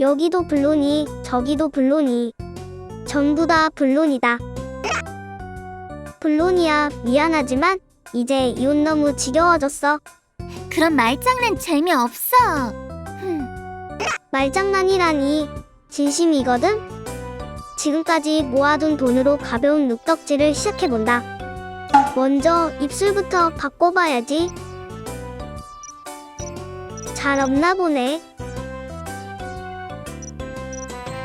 여기도 블론이, 저기도 블론이. 전부 다 블론이다. 블론이야, 미안하지만 이제 이옷 너무 지겨워졌어. 그런 말장난 재미없어. 흠, 말장난이라니 진심이거든? 지금까지 모아둔 돈으로 가벼운 룩덕지를 시작해본다. 먼저 입술부터 바꿔봐야지. 잘 없나 보네.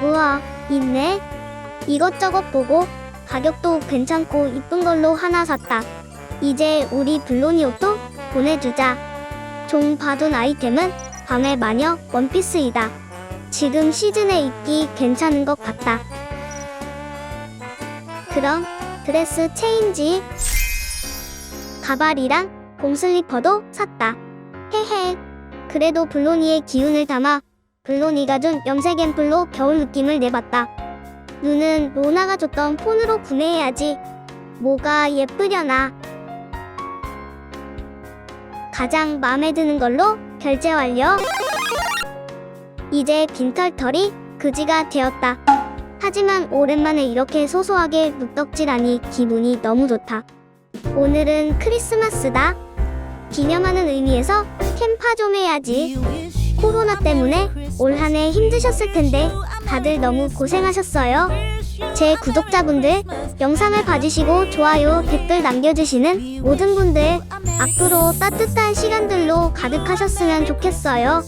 우와, 있네. 이것저것 보고 가격도 괜찮고 이쁜 걸로 하나 샀다. 이제 우리 블로니 옷도 보내주자. 종 봐둔 아이템은 밤의 마녀 원피스이다. 지금 시즌에 입기 괜찮은 것 같다. 그럼 드레스 체인지 가발이랑 봄 슬리퍼도 샀다. 헤헤. 그래도 블로니의 기운을 담아 블로니가 준 염색 앰플로 겨울 느낌을 내봤다. 눈은 로나가 줬던 폰으로 구매해야지. 뭐가 예쁘려나. 가장 마음에 드는 걸로 결제 완료. 이제 빈털털이 그지가 되었다. 하지만 오랜만에 이렇게 소소하게 묵덕질하니 기분이 너무 좋다. 오늘은 크리스마스다. 기념하는 의미에서 캠파 좀 해야지. 코로나 때문에 올 한 해 힘드셨을 텐데 다들 너무 고생하셨어요. 제 구독자분들 영상을 봐주시고 좋아요, 댓글 남겨주시는 모든 분들 앞으로 따뜻한 시간들로 가득하셨으면 좋겠어요.